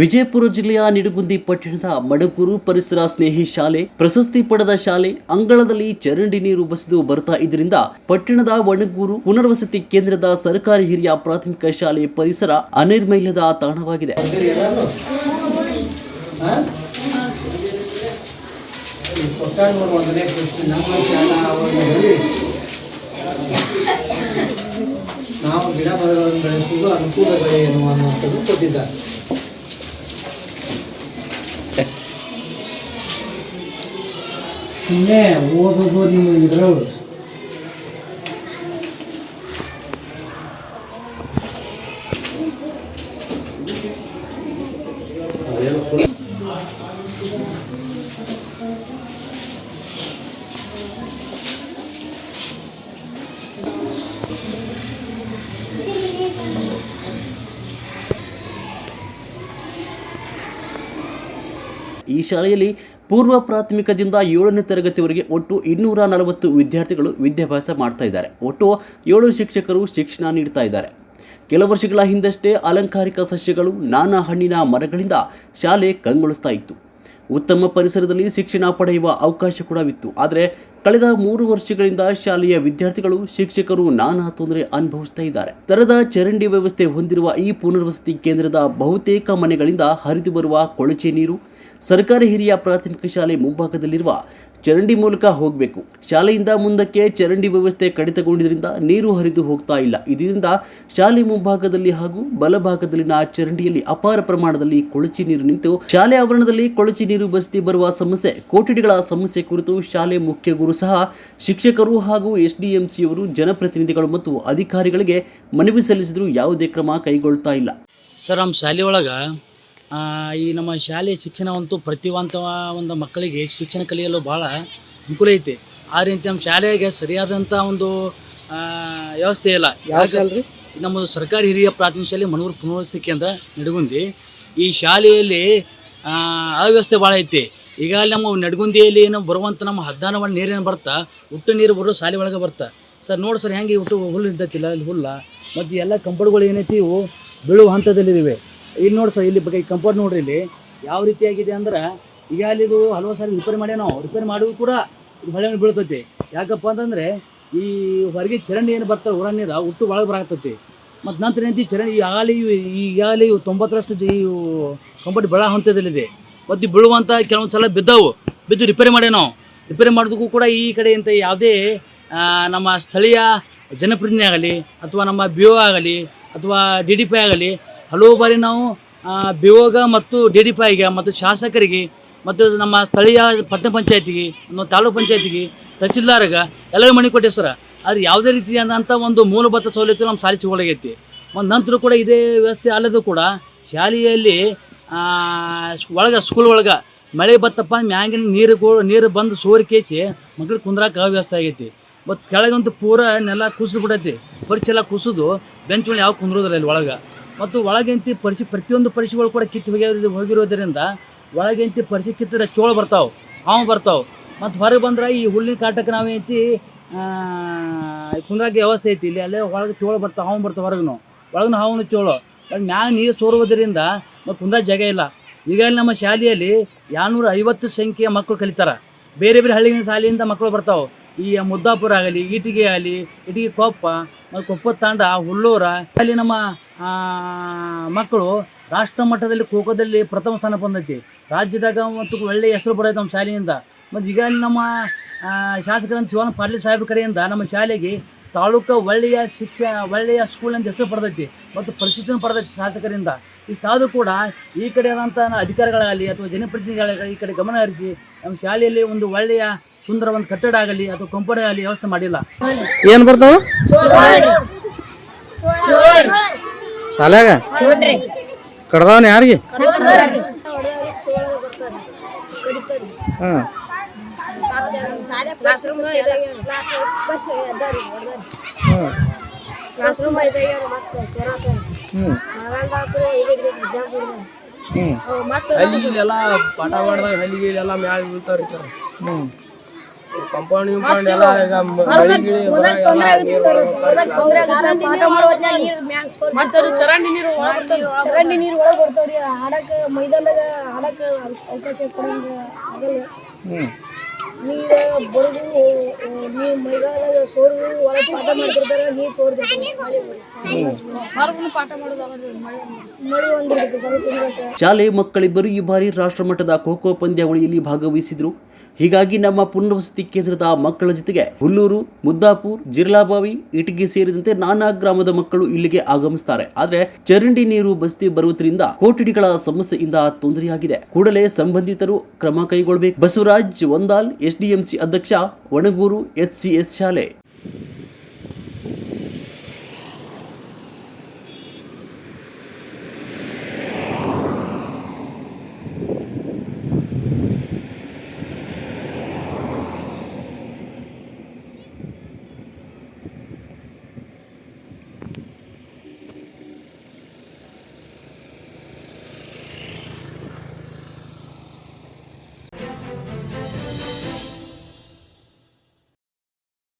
ವಿಜಯಪುರ ಜಿಲ್ಲೆಯ ನಿಡುಗುಂದಿ ಪಟ್ಟಣದ ಮಡಗೂರು ಪರಿಸರ ಸ್ನೇಹಿ ಶಾಲೆ, ಪ್ರಶಸ್ತಿ ಪಡೆದ ಶಾಲೆ ಅಂಗಳದಲ್ಲಿ ಚರಂಡಿ ನೀರು ಬಸಿದು ಬರ್ತಾ ಇದರಿಂದ ಪಟ್ಟಣದ ಒಣಗೂರು ಪುನರ್ವಸತಿ ಕೇಂದ್ರದ ಸರ್ಕಾರಿ ಹಿರಿಯ ಪ್ರಾಥಮಿಕ ಶಾಲೆ ಪರಿಸರ ಅನಿರ್ಮೈಲದ ತಾಣವಾಗಿದೆ. ನಾವು ಗಿಡ ಮರಗಳನ್ನು ಬೆಳೆಸುವುದು ಅನುಕೂಲಗಳೇನು ಅನ್ನುವಂಥದ್ದು ಕೊಟ್ಟಿದ್ದಾರೆ. ಸುಮ್ಮನೆ ಓದೋದು ನಿಮಗೆ ಇದ್ರವ್ರು ಈ ಶಾಲೆಯಲ್ಲಿ ಪೂರ್ವ ಪ್ರಾಥಮಿಕದಿಂದ ಏಳನೇ ತರಗತಿವರೆಗೆ ಒಟ್ಟು ಇನ್ನೂರ ನಲವತ್ತು ವಿದ್ಯಾರ್ಥಿಗಳು ವಿದ್ಯಾಭ್ಯಾಸ ಮಾಡ್ತಾ ಇದ್ದಾರೆ. ಒಟ್ಟು ಏಳು ಶಿಕ್ಷಕರು ಶಿಕ್ಷಣ ನೀಡ್ತಾ ಇದ್ದಾರೆ. ಕೆಲ ವರ್ಷಗಳ ಹಿಂದಷ್ಟೇ ಅಲಂಕಾರಿಕ ಸಸ್ಯಗಳು ನಾನಾ ಹಣ್ಣಿನ ಮರಗಳಿಂದ ಶಾಲೆ ಕಂಗೊಳಿಸ್ತಾ ಇತ್ತು. ಉತ್ತಮ ಪರಿಸರದಲ್ಲಿ ಶಿಕ್ಷಣ ಪಡೆಯುವ ಅವಕಾಶ ಕೂಡವಿತ್ತು ಆದರೆ ಕಳೆದ ಮೂರು ವರ್ಷಗಳಿಂದ ಶಾಲೆಯ ವಿದ್ಯಾರ್ಥಿಗಳು, ಶಿಕ್ಷಕರು ನಾನಾ ತೊಂದರೆ ಅನುಭವಿಸ್ತಾ ಇದ್ದಾರೆ. ತರದ ಚರಂಡಿ ವ್ಯವಸ್ಥೆ ಹೊಂದಿರುವ ಈ ಪುನರ್ವಸತಿ ಕೇಂದ್ರದ ಬಹುತೇಕ ಮನೆಗಳಿಂದ ಹರಿದು ಬರುವ ಕೊಳಚೆ ನೀರು, ಸರ್ಕಾರಿ ಹಿರಿಯ ಪ್ರಾಥಮಿಕ ಶಾಲೆ ಮುಂಭಾಗದಲ್ಲಿರುವ ಚರಂಡಿ ಮೂಲಕ ಹೋಗಬೇಕು. ಶಾಲೆಯಿಂದ ಮುಂದಕ್ಕೆ ಚರಂಡಿ ವ್ಯವಸ್ಥೆ ಕಡಿತಗೊಂಡಿದ್ದರಿಂದ ನೀರು ಹರಿದು ಹೋಗ್ತಾ ಇಲ್ಲ. ಇದರಿಂದ ಶಾಲೆ ಮುಂಭಾಗದಲ್ಲಿ ಹಾಗೂ ಬಲಭಾಗದಲ್ಲಿನ ಚರಂಡಿಯಲ್ಲಿ ಅಪಾರ ಪ್ರಮಾಣದಲ್ಲಿ ಕೊಳಚೆ ನೀರು ನಿಂತು, ಶಾಲೆ ಆವರಣದಲ್ಲಿ ಕೊಳಚೆ ನೀರು ಬಸ್ತಿ ಬರುವ ಸಮಸ್ಯೆ ಕೋಟಿಡಿಗಳ ಸಮಸ್ಯೆ ಕುರಿತು ಶಾಲೆ ಮುಖ್ಯ ಗುರು ಸಹ ಶಿಕ್ಷಕರು ಹಾಗೂ ಎಸ್ ಡಿ ಎಂ ಸಿಯವರು ಜನಪ್ರತಿನಿಧಿಗಳು ಮತ್ತು ಅಧಿಕಾರಿಗಳಿಗೆ ಮನವಿ ಸಲ್ಲಿಸಿದರೂ ಯಾವುದೇ ಕ್ರಮ ಕೈಗೊಳ್ತಾ ಇಲ್ಲ. ಸರ್ ನಮ್ಮ ಶಾಲೆ ಒಳಗೆ ಈ ನಮ್ಮ ಶಾಲೆ ಶಿಕ್ಷಣವಂತೂ ಪ್ರತಿವಂತ ಒಂದು ಮಕ್ಕಳಿಗೆ ಶಿಕ್ಷಣ ಕಲಿಯಲು ಭಾಳ ಅನುಕೂಲ ಐತಿ. ಆ ರೀತಿ ನಮ್ಮ ಶಾಲೆಗೆ ಸರಿಯಾದಂಥ ಒಂದು ವ್ಯವಸ್ಥೆ ಇಲ್ಲ. ಯಾಕೆ ನಮ್ಮ ಸರ್ಕಾರಿ ಹಿರಿಯ ಪ್ರಾಥಮಿಕ ಶಾಲೆ ಮನೂರು ಪುನರ್ವಸತಿ ಕೇಂದ್ರ ನಡಗುಂದಿ. ಈ ಶಾಲೆಯಲ್ಲಿ ಆ, ಅವ್ಯವಸ್ಥೆ ಭಾಳ ಐತಿ. ಈಗ ಅಲ್ಲಿ ನಮ್ಮ ನಡಗುಂದಿಯಲ್ಲಿ ಏನು ಬರುವಂಥ ನಮ್ಮ ಹದ್ದಾನವಳ ನೀರೇನು ಬರ್ತಾ? ಹುಟ್ಟು ನೀರು ಬರೋ ಶಾಲೆ ಒಳಗೆ ಬರ್ತಾ. ಸರ್, ನೋಡಿ ಸರ್, ಹೆಂಗೆ ಹುಟ್ಟು ಹುಲ್ಲು ಇದ್ದತ್ತಿಲ್ಲ ಇಲ್ಲಿ ಹುಲ್ಲ. ಮತ್ತು ಎಲ್ಲ ಕಂಪೌಂಡ್ಗಳು ಏನೈತಿ, ಇವು ಬೀಳುವ ಹಂತದಲ್ಲಿದ್ದೀವಿ ಇಲ್ಲಿ ನೋಡಿ ಸರ್, ಇಲ್ಲಿ ಬಗ್ಗೆ ಈ ಕಂಪೌಂಡ್ ನೋಡ್ರಿ ಇಲ್ಲಿ. ಯಾವ ರೀತಿಯಾಗಿದೆ ಅಂದ್ರೆ, ಈಗ ಇದು ಹಲವು ಸಾರಿ ರಿಪೇರಿ ಮಾಡ್ಯಾವ ನಾವು. ರಿಪೇರಿ ಮಾಡುವುದು ಕೂಡ ಹೊಳೆ ಬೀಳ್ತೈತಿ. ಯಾಕಪ್ಪ ಅಂತಂದರೆ, ಈ ಹೊರಗೆ ಚರಂಡಿ ಏನು ಬರ್ತಾರೆ ಹೊರ ನೀರು ಹುಟ್ಟು ಒಳಗೆ ಬರಾಕತ್ತೈತಿ. ಮತ್ತು ನಂತರ ಏನಂತಿ, ಚರಂಡಿ ಈ ಈಗಾಗಲೇ ಇವು ತೊಂಬತ್ತರಷ್ಟು ಇವು ಕಂಪೌಂಡ್ ಬೆಳ ಹಂತದಲ್ಲಿದೆ. ಮತ್ತು ಬೀಳುವಂಥ ಕೆಲವೊಂದು ಸಲ ಬಿದ್ದವು. ಬಿದ್ದು ರಿಪೇರಿ ಮಾಡೇ ನಾವು. ರಿಪೇರಿ ಮಾಡೋದಕ್ಕೂ ಕೂಡ ಈ ಕಡೆ ಇಂಥ ಯಾವುದೇ ನಮ್ಮ ಸ್ಥಳೀಯ ಜನಪ್ರತಿನಿಧಿ ಆಗಲಿ ಅಥವಾ ನಮ್ಮ ಬಿ ಒ ಆಗಲಿ ಅಥವಾ ಡಿ ಡಿ ಪಿ ಆಗಲಿ, ಹಲವು ಬಾರಿ ನಾವು ಬಿ ಒಗ ಮತ್ತು ಡಿ ಡಿ ಪಿ ಐಗೆ ಮತ್ತು ಶಾಸಕರಿಗೆ ಮತ್ತು ನಮ್ಮ ಸ್ಥಳೀಯ ಪಟ್ಟಣ ಪಂಚಾಯತಿಗೆ, ನಮ್ಮ ತಾಲೂಕು ಪಂಚಾಯತಿಗೆ, ತಹಸೀಲ್ದಾರ್ಗೆ ಎಲ್ಲರಿಗೂ ಮಣಿ ಕೊಟ್ಟೆ ಸರ. ಆದರೆ ಯಾವುದೇ ರೀತಿಯಾದಂಥ ಒಂದು ಮೂಲಭೂತ ಸೌಲಭ್ಯ ನಮ್ಮ ಶಾಲೆ ಸಿಗೋಲಾಗೈತಿ ಒಂದು ನಂತರ ಕೂಡ ಇದೇ ವ್ಯವಸ್ಥೆ ಅಲ್ಲದೂ ಕೂಡ ಶಾಲೆಯಲ್ಲಿ ಒಳಗೆ ಸ್ಕೂಲ್ ಒಳಗೆ ಮಳೆ ಬತ್ತಪ್ಪ ಮ್ಯಾಗಿನ ನೀರು ನೀರು ಬಂದು ಸೋರಿ ಕೇಚಿ ಮಕ್ಳು ಕುಂದ್ರಾಕ ಅವ್ಯವಸ್ಥೆ ಆಗೈತಿ. ಮತ್ತು ಕೆಳಗಂತೂ ಪೂರ ನೆಲ ಕುಸಿದು ಬಿಡೈತಿ. ಪರಿಚಯ ಎಲ್ಲ ಕುಸಿದು ಬೆಂಚ್ಗಳು ಯಾವ ಕುಂದ್ರೋದಿಲ್ಲ ಇಲ್ಲಿ ಒಳಗೆ. ಮತ್ತು ಒಳಗೆಂತಿ ಪರಿಸಿ ಪ್ರತಿಯೊಂದು ಪರಿಸಿಗಳು ಕೂಡ ಕಿತ್ತು ಹೋಗಿ ಹೋಗಿರೋದರಿಂದ ಒಳಗೆಂತಿ ಪರಿಸಿ ಕಿತ್ತಿದ್ರೆ ಚೋಳ ಬರ್ತಾವೆ, ಹಾವು ಬರ್ತಾವೆ. ಮತ್ತು ಹೊರಗೆ ಬಂದ್ರೆ ಈ ಹುಲ್ಲಿನ ಕಾಟಕ್ಕೆ ನಾವೇಂತಿ ಕುಂದ್ರಾಕ ವ್ಯವಸ್ಥೆ ಐತಿ. ಇಲ್ಲಿ ಅಲ್ಲೇ ಒಳಗೆ ಚೋಳು ಬರ್ತಾವೆ, ಹಾವು ಬರ್ತಾವೆ ಹೊರಗೂ ಒಳಗೂ ಹಾವು ಚೋಳು. ಅಲ್ಲಿ ಮ್ಯಾಗ ನೀರು ಸೋರುವುದರಿಂದ ಮತ್ತು ಕುಂದ ಜಾಗ ಇಲ್ಲ. ಈಗ ನಮ್ಮ ಶಾಲೆಯಲ್ಲಿ ಎರಡುನೂರ ಐವತ್ತು ಸಂಖ್ಯೆಯ ಮಕ್ಕಳು ಕಲಿತಾರೆ. ಬೇರೆ ಬೇರೆ ಹಳ್ಳಿನ ಶಾಲೆಯಿಂದ ಮಕ್ಕಳು ಬರ್ತಾವೆ. ಈ ಮುದ್ದಾಪುರ ಆಗಲಿ ಇಟಿಗೆ ಆಗಲಿ ಇಟಿಗೆ ಕೊಪ್ಪ, ಮತ್ತು ಕೊಪ್ಪ ತಾಂಡ ಹುಲ್ಲೂರ. ಅಲ್ಲಿ ನಮ್ಮ ಮಕ್ಕಳು ರಾಷ್ಟ್ರ ಮಟ್ಟದಲ್ಲಿ ಖೋಖೋದಲ್ಲಿ ಪ್ರಥಮ ಸ್ಥಾನ ಬಂದೈತಿ ರಾಜ್ಯದಾಗ ಮತ್ತು ಒಳ್ಳೆಯ ಹೆಸರು ಬರೈತೆ ನಮ್ಮ ಶಾಲೆಯಿಂದ. ಮತ್ತು ಈಗ ನಮ್ಮ ಶಾಸಕರಂತ ಶಿವನ ಪಾಟೀಲ್ ಸಾಹೇಬ್ರ ಕಡೆಯಿಂದ ನಮ್ಮ ಶಾಲೆಗೆ ತಾಲೂಕು ಒಳ್ಳೆಯ ಶಿಕ್ಷಣ ಒಳ್ಳೆಯ ಸ್ಕೂಲ್ ಅಂತ ಹೆಸರು ಪಡೆದೈತಿ ಮತ್ತು ಪ್ರಸಿದ್ಧಿಯನ್ನು ಪಡೆದೈತಿ ಶಾಸಕರಿಂದ. ಇಷ್ಟಾದರೂ ಕೂಡ ಈ ಕಡೆ ಆದಂಥ ಅಧಿಕಾರಿಗಳಾಗಲಿ ಅಥವಾ ಜನಪ್ರತಿನಿಧಿಗಳಾಗಲಿ ಈ ಕಡೆ ಗಮನ ಹರಿಸಿ ನಮ್ಮ ಶಾಲೆಯಲ್ಲಿ ಒಂದು ಒಳ್ಳೆಯ ಸುಂದರ ಒಂದು ಕಟ್ಟಡ ಆಗಲಿ ಅಥವಾ ಕಂಪನಿ ಆಗಲಿ ವ್ಯವಸ್ಥೆ ಮಾಡಿಲ್ಲ. ಏನು ಬರ್ತಾವ? ಶಾಲ್ಯಾಗ? ಕಡ್ದವನ ಯಾರಿಗೆ? ಹಾಂ. Class room class class room ಮತ್ತೆ ಸೋರಾತ. ಹ್ಞೂ ಜಂಪ್ ಹ್ಞೂ ಮತ್ತೆ ಹಲ್ಲಿ ಇಲ್ಲೆಲ್ಲ ಪಾಠ ಮಾಡಿದಾಗ ಹಲ್ಲಿಗೆ ಇಲ್ಲೆಲ್ಲ ಮ್ಯಾಲ ಬೀಳ್ತಾವ್ರಿ ಸರ್. ಹ್ಞೂ ಕಂಪೌಂಡ್ ಗಿಂಪೌಂಡ್ ಎಲ್ಲ ಈಗ ಮ- ಮಳಿ ಗಿಳಿ ಓದಕ್ ತೊಂದ್ರೆ ಆಗುತ್ತೆ ಸರ್. ಓದಕ್ ತೊಂದ್ರೆ ಆಗುತ್ತೆ ಪಾಠ ಮಾಡೋ ಹೊತ್ನ್ಯಾಗ ನೀರ್ ಮ್ಯಾಗ್ ಸ್ಕೋರ್ ಮತ್ತೆ ಚರಂಡಿ ನೀರು ಒಳಗ್ ಬರ್ತಾವ್. ಚರಂಡಿ ನೀರ್ ಒಳಗ್ ಬರ್ತಾವ್ರಿ. ಆಡಕ್ ಮೈದಾನದಾಗ ಆಡಕ್ ಅವಕಾಶ ಕೊಡಂಗ ಆಗಲ್ಲ. ನೀರ್ ಬರುದು ನೀವು ಮೈಗಾಲದ ಸೋರ್ದು ಒಳಗ್ ಪಾಠ ಮಾಡ್ತಿರ್ತಾರ ನೀರ್ ಸೋರ್ದಿರ್ತಾರ ಪಾಠ ಮಾಡೋದಾಗಲ್ರಿ ಮಳೆ ಬರೋದು ಶಾಲೆ ಮಕ್ಕಳಿಬ್ಬರು ಈ ಬಾರಿ ರಾಷ್ಟ್ರಮಟ್ಟದ ಖೋ ಖೋ ಪಂದ್ಯಾವಳಿಯಲ್ಲಿ ಭಾಗವಹಿಸಿದ್ರು. ಹೀಗಾಗಿ ನಮ್ಮ ಪುನರ್ವಸತಿ ಕೇಂದ್ರದ ಮಕ್ಕಳ ಜೊತೆಗೆ ಹುಲ್ಲೂರು, ಮುದ್ದಾಪುರ್, ಜಿರ್ಲಾಬಾವಿ, ಇಟಗಿ ಸೇರಿದಂತೆ ನಾನಾ ಗ್ರಾಮದ ಮಕ್ಕಳು ಇಲ್ಲಿಗೆ ಆಗಮಿಸುತ್ತಾರೆ ಆದರೆ ಚರಂಡಿ ನೀರು ಬಸ್ತಿ ಬರುವುದರಿಂದ ಕೋಟಿಡಿಗಳ ಸಮಸ್ಯೆಯಿಂದ ತೊಂದರೆಯಾಗಿದೆ. ಕೂಡಲೇ ಸಂಬಂಧಿತರು ಕ್ರಮ ಕೈಗೊಳ್ಳಬೇಕು ಬಸವರಾಜ್ ಒಂದಾಲ್ ಎಸ್ಡಿಎಂಸಿ ಅಧ್ಯಕ್ಷ, ಒಣಗೂರು ಎಚ್ಸಿಎಸ್ ಶಾಲೆ.